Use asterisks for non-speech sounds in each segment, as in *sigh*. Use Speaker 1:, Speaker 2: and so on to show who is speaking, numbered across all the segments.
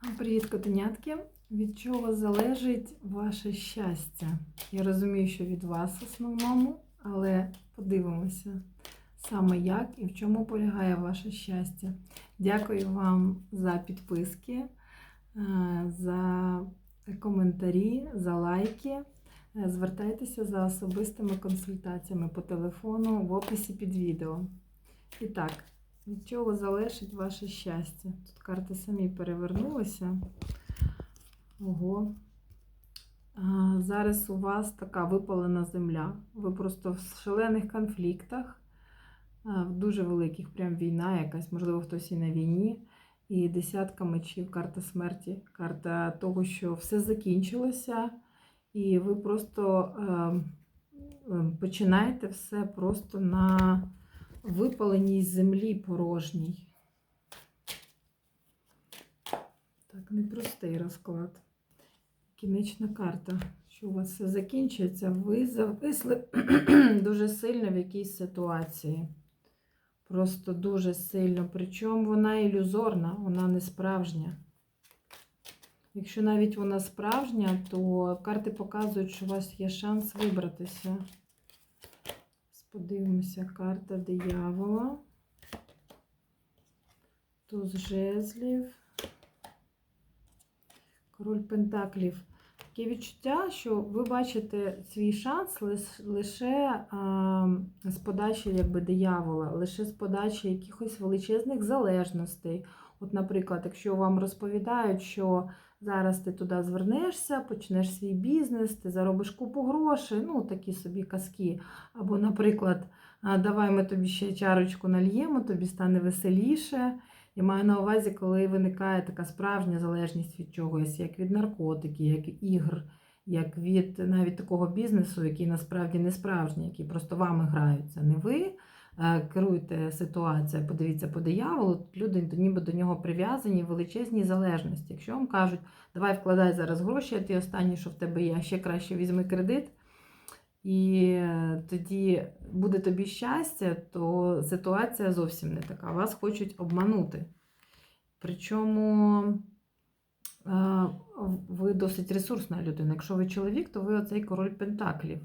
Speaker 1: Привіт, котенятки! Від чого залежить ваше щастя? Я розумію, що від вас в основному, але подивимося саме як і в чому полягає ваше щастя. Дякую вам за підписки, е, за коментарі, за лайки. Е, Звертайтеся за особистими консультаціями по телефону в описі під відео. І так, від чого залежить ваше щастя? Тут карти самі перевернулися. Ого. А, Зараз у вас така випалена земля. Ви просто в шалених конфліктах, в дуже великих, прям війна якась, можливо, хтось і на війні. І десятка мечів, карта смерті, карта того, що все закінчилося, і ви просто е, починаєте все просто на випаленій землі порожній. Так, непростий розклад. Кінечна карта. Що у вас все закінчується? Ви зависли *clears throat* дуже сильно в якійсь ситуації. Просто дуже сильно. Причому вона ілюзорна, вона не справжня. Якщо навіть вона справжня, то карти показують, що у вас є шанс вибратися. Подивимося, карта диявола. Туз жезлів. Король Пентаклів. Таке відчуття, що ви бачите свій шанс лише з подачі якби, диявола, лише з подачі якихось величезних залежностей. От, наприклад, якщо вам розповідають, що зараз ти туди звернешся, почнеш свій бізнес, ти заробиш купу грошей, ну такі собі казки. Або, наприклад, давай ми тобі ще чарочку нальємо, тобі стане веселіше. Я маю на увазі, коли виникає така справжня залежність від чогось, як від наркотиків, як ігр, як від навіть такого бізнесу, який насправді не справжній, який просто вами граються. Не ви керуєте ситуацією, подивіться по дияволу, люди ніби до нього прив'язані в величезній залежності. Якщо вам кажуть, давай вкладай зараз гроші, а ти останні, що в тебе є, ще краще візьми кредит. І тоді буде тобі щастя, то ситуація зовсім не така. Вас хочуть обманути. Причому ви досить ресурсна людина. Якщо ви чоловік, то ви оцей король Пентаклів.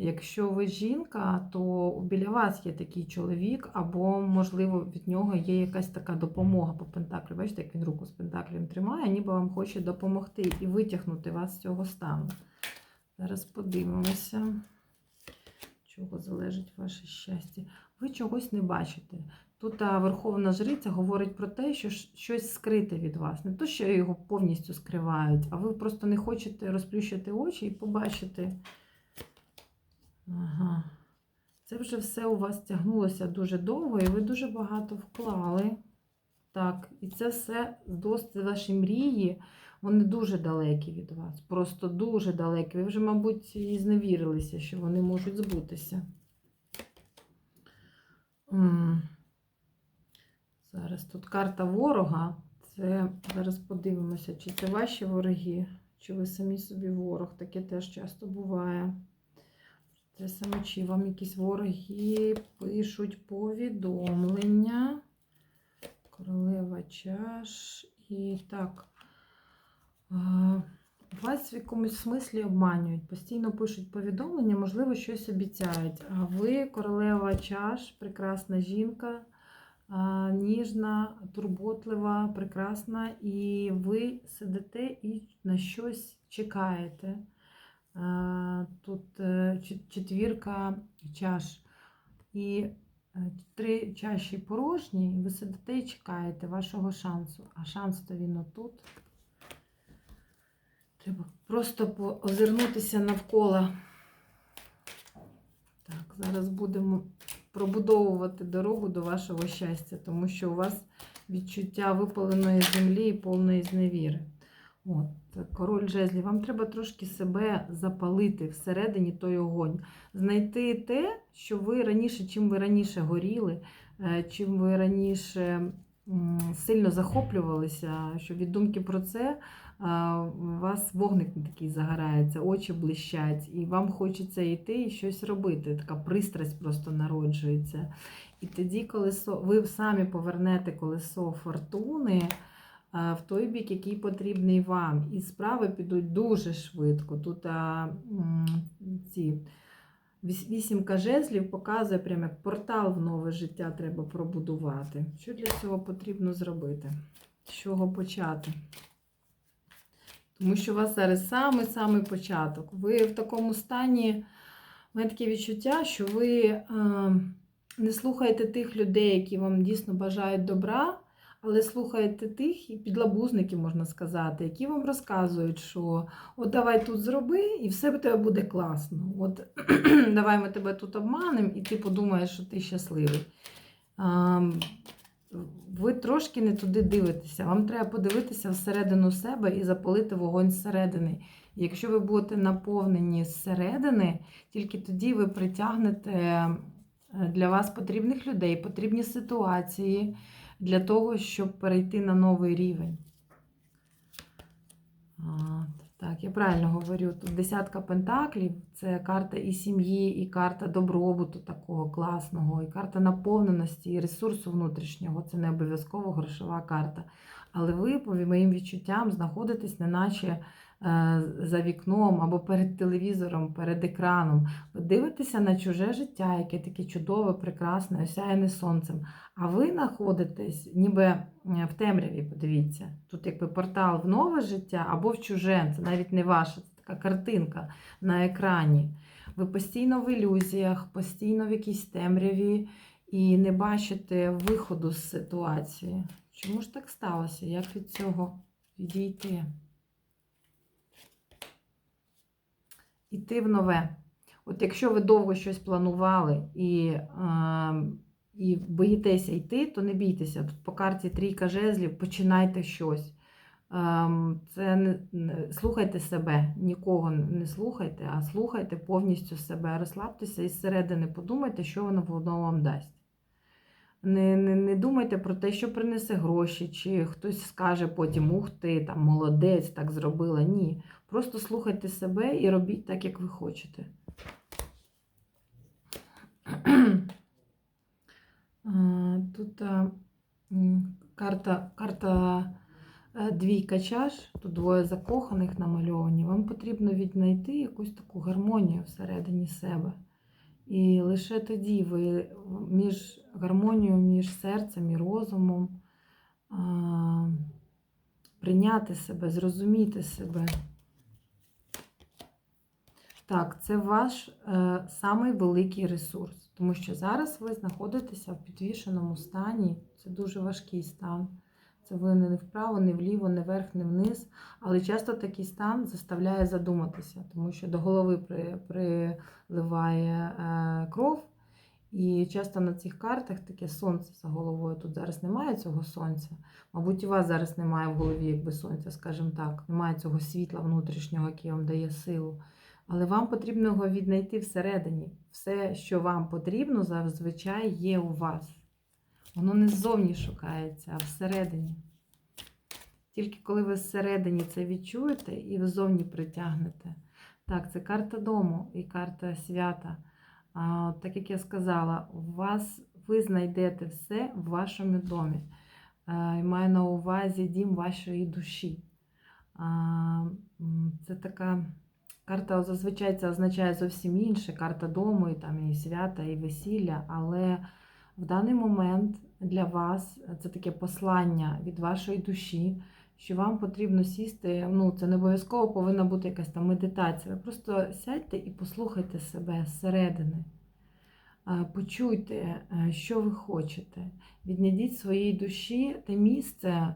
Speaker 1: Якщо ви жінка, то біля вас є такий чоловік, або, можливо, від нього є якась така допомога по Пентаклю. Бачите, як він руку з Пентаклем тримає, ніби вам хоче допомогти і витягнути вас з цього стану. Зараз подивимося, чого залежить ваше щастя. Ви чогось не бачите. Тут Верховна Жриця говорить про те, що щось скрите від вас. Не то, що його повністю скривають, а ви просто не хочете розплющити очі і побачити. Ага. Це вже все у вас тягнулося дуже довго, і ви дуже багато вклали. Так, і це все досить ваші мрії, вони дуже далекі від вас. Просто дуже далекі. Ви вже, мабуть, і зневірилися, що вони можуть збутися. Зараз тут карта ворога. Це зараз подивимося, чи це ваші вороги, чи ви самі собі ворог. Таке теж часто буває. Саме чи вам якісь вороги пишуть повідомлення. Королева чаш. І так. Вас в якомусь смислі обманюють. Постійно пишуть повідомлення, можливо, щось обіцяють. А ви, королева чаш, прекрасна жінка, ніжна, турботлива, прекрасна, і ви сидите і на щось чекаєте. Тут е, четвірка чаш. І е, три чаші порожні, і ви сидите і чекаєте вашого шансу. А шанс то він отут. Треба просто озирнутися навколо. Так, зараз будемо пробудовувати дорогу до вашого щастя, тому що у вас відчуття випаленої землі і повної зневіри. От, Король жезлів, вам треба трошки себе запалити всередині той огонь. Знайти те, що ви раніше, чим ви раніше горіли, е, чим ви раніше сильно захоплювалися, що від думки про це у вас вогник такий загорається, очі блищать, і вам хочеться йти і щось робити. Така пристрасть просто народжується. І тоді, коли ви самі повернете колесо фортуни в той бік, який потрібний вам. І справи підуть дуже швидко. Тут а, ці віс- вісімка жезлів показує прямо як портал в нове життя треба пробудувати. Що для цього потрібно зробити? З чого почати? Тому що у вас зараз самий-самий початок. Ви в такому стані, у мене таке відчуття, що ви е, не слухаєте тих людей, які вам дійсно бажають добра, але слухаєте тих і підлабузників, можна сказати, які вам розказують, що от давай тут зроби, і все в тебе буде класно. От *clears throat* давай ми тебе тут обманемо, і ти подумаєш, що ти щасливий. Ам, ви трошки не туди дивитеся. Вам треба подивитися всередину себе і запалити вогонь зсередини. Якщо ви будете наповнені зсередини, тільки тоді ви притягнете е, для вас потрібних людей, потрібні ситуації для того, щоб перейти на новий рівень. Так, я правильно говорю. Тут десятка пентаклів це карта і сім'ї, і карта добробуту такого класного, і карта наповненості, і ресурсу внутрішнього. Це не обов'язково грошова карта. Але ви, по моїм відчуттям, знаходитесь неначе за вікном або перед телевізором, перед екраном. Ви дивитеся на чуже життя, яке таке чудове, прекрасне, осяяне сонцем. А ви знаходитесь ніби е, в темряві, подивіться. Тут якби портал в нове життя або в чуже. Це навіть не ваше, це така картинка на екрані. Ви постійно в ілюзіях, постійно в якійсь темряві і не бачите виходу з ситуації. Чому ж так сталося? Як від цього відійти? Іти в нове. От якщо ви довго щось планували і, е, і боїтеся йти, то не бійтеся. Тут по карті трійка жезлів, починайте щось. Ем, Це не- слухайте себе, нікого не слухайте, а слухайте повністю себе, розслабтеся і зсередини подумайте, що воно воно вам дасть. Не, не, не думайте про те, що принесе гроші, чи хтось скаже потім, ух ти, там молодець, так зробила. Ні. Просто слухайте себе і робіть так, як ви хочете. Тут а, карта, карта е, двійка чаш, тут двоє закоханих намальовані. Вам потрібно віднайти якусь таку гармонію всередині себе. І лише тоді ви між гармонією між серцем і розумом прийняти себе, зрозуміти себе. Так, це ваш е, самий великий ресурс, тому що зараз ви знаходитеся в підвішеному стані. Це дуже важкий стан. Це ви не вправо, не вліво, не вверх, не вниз. Але часто такий стан заставляє задуматися, тому що до голови приливає е, кров. І часто на цих картах таке сонце за головою. Тут зараз немає цього сонця. Мабуть, у вас зараз немає в голові якби сонця, скажімо так. Немає цього світла внутрішнього, яке вам дає силу. Але вам потрібно його віднайти всередині. Все, що вам потрібно, зазвичай є у вас. Воно не ззовні шукається, а всередині. Тільки коли ви всередині це відчуєте і ви притягнете. Так, це карта дому і карта свята. А, так як я сказала, у вас ви знайдете все в вашому домі. А, і маю на увазі дім вашої душі. А, це така карта зазвичай це означає зовсім інше. Карта дому, і там і свята, і весілля, але в даний момент для вас це таке послання від вашої душі, що вам потрібно сісти. Ну, це не обов'язково повинна бути якась там медитація. Ви просто сядьте і послухайте себе зсередини. Почуйте, е, що ви хочете. Віднайдіть своїй душі те місце, е,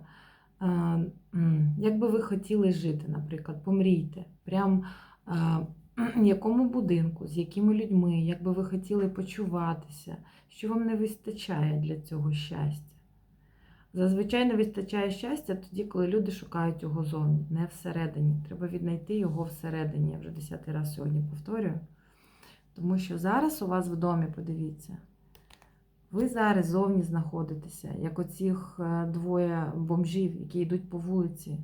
Speaker 1: як би ви хотіли жити, наприклад, помрійте. Прям е, *clears throat* якому будинку, з якими людьми, як би ви хотіли почуватися, що вам не вистачає для цього щастя. Зазвичай не вистачає щастя тоді, коли люди шукають його зовні, не всередині. Треба віднайти його всередині. Я вже десятий раз сьогодні повторюю. Тому що зараз у вас в домі, подивіться, ви зараз зовні знаходитеся, як оцих е, двоє бомжів, які йдуть по вулиці,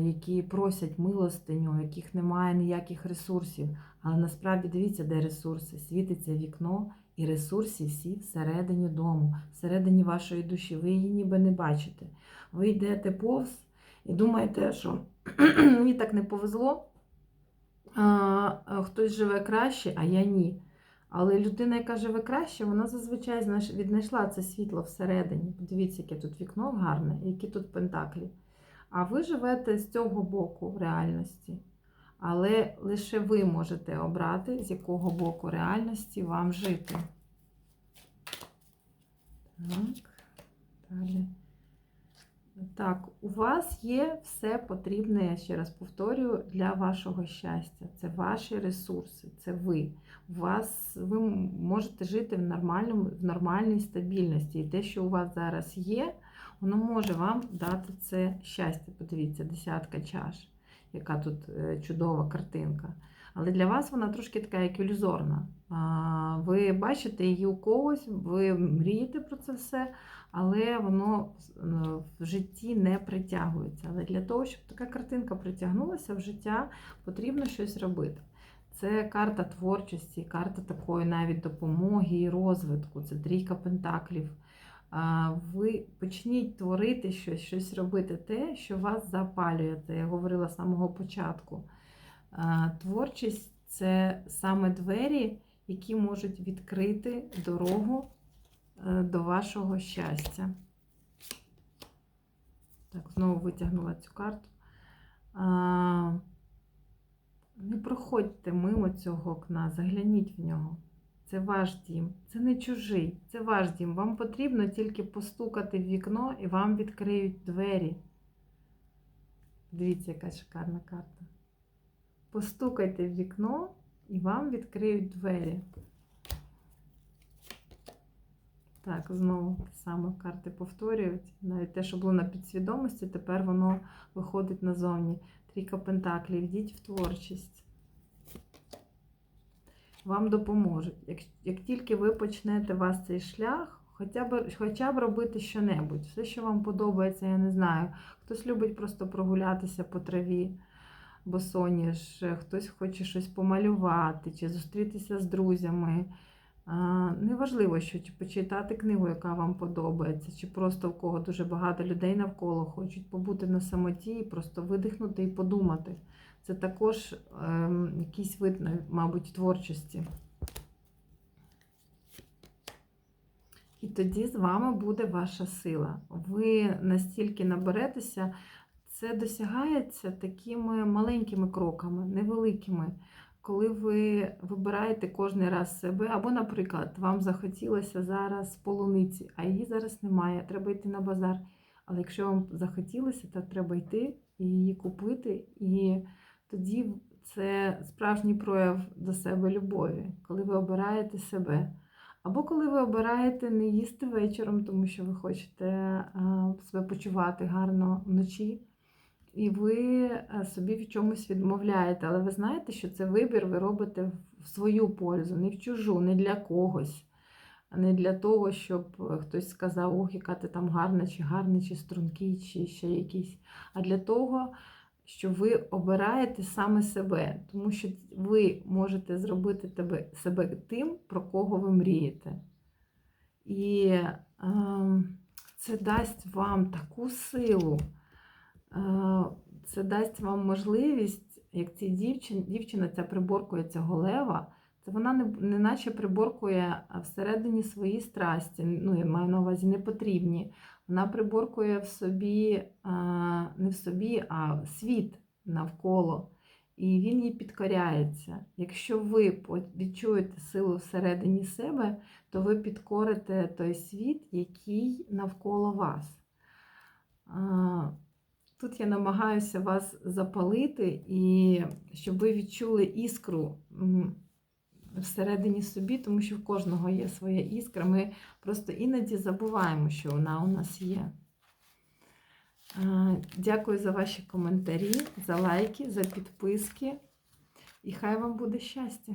Speaker 1: які просять милостиню, яких немає ніяких ресурсів. Але насправді дивіться, де ресурси. Світиться вікно, і ресурси всі всередині дому, всередині вашої душі. Ви її ніби не бачите. Ви йдете повз, і думаєте, що *clears throat* мені так не повезло, хтось живе краще, а я ні. Але людина, яка живе краще, вона зазвичай віднайшла це світло всередині. Подивіться, яке тут вікно гарне, які тут пентаклі. А ви живете з цього боку реальності. Але лише ви можете обрати, з якого боку реальності вам жити. Так, далі. Так, у вас є все потрібне, я ще раз повторюю, для вашого щастя. Це ваші ресурси, це ви. У вас, ви можете жити в, нормальному, в нормальній стабільності. І те, що у вас зараз є, воно може вам дати це щастя. Подивіться, десятка чаш, яка тут е, чудова картинка. Але для вас вона трошки така як ілюзорна. Ви бачите її у когось, ви мрієте про це все, але воно е, в житті не притягується. Але для того, щоб така картинка притягнулася в життя, потрібно щось робити. Це карта творчості, карта такої навіть допомоги і розвитку, це трійка пентаклів. Ви почніть творити щось, щось робити те, що вас запалює. Це я говорила з самого початку. Творчість це саме двері, які можуть відкрити дорогу е, до вашого щастя. Так, знову витягнула цю карту. Не проходьте мимо цього окна, загляніть в нього. Це ваш дім, це не чужий, це ваш дім. Вам потрібно тільки постукати в вікно і вам відкриють двері. Дивіться, яка шикарна карта. Постукайте в вікно і вам відкриють двері. Так, знову саме карти повторюють. Навіть те, що було на підсвідомості, тепер воно виходить назовні. Трійка пентаклів, йдіть в творчість. Вам допоможуть. Як, як тільки ви почнете вас цей шлях, хоча б, хоча б робити що-небудь. Все, що вам подобається, я не знаю. Хтось любить просто прогулятися по траві, босоніж, хтось хоче щось помалювати, чи зустрітися з друзями. Неважливо, що чи почитати книгу, яка вам подобається, чи просто в кого дуже багато людей навколо хочуть побути на самоті і просто видихнути і подумати. Це також ем, якийсь вид, мабуть, творчості. І тоді з вами буде ваша сила. Ви настільки наберетеся, це досягається такими маленькими кроками, невеликими. Коли ви вибираєте кожен раз себе, або, наприклад, вам захотілося зараз полуниці, а її зараз немає, треба йти на базар. Але якщо вам захотілося, то треба йти і її купити. І тоді це справжній прояв до себе любові, коли ви обираєте себе. Або коли ви обираєте не їсти вечором, тому що ви хочете себе почувати гарно вночі. І ви собі в чомусь відмовляєте, але ви знаєте, що це вибір ви робите в свою пользу, не в чужу, не для когось, не для того, щоб е, хтось сказав, ох, яка ти там гарна, чи гарний, чи стрункий, чи ще якийсь. А для того, що ви обираєте саме себе, тому що ви можете зробити тебе, себе тим, про кого ви мрієте. І е, це дасть вам таку силу. Це дасть вам можливість, як цій дівчині, дівчина ця приборкує цього лева, це вона не, не наче приборкує всередині свої страсті, ну, я маю на увазі не потрібні. Вона приборкує в собі, не в собі, а світ навколо. І він їй підкоряється. Якщо ви відчуєте силу всередині себе, то ви підкорите той світ, який навколо вас. Тут я намагаюся вас запалити, і щоб ви відчули іскру всередині собі, тому що в кожного є своя іскра. Ми просто іноді забуваємо, що вона у нас є. Дякую за ваші коментарі, за лайки, за підписки. І хай вам буде щастя!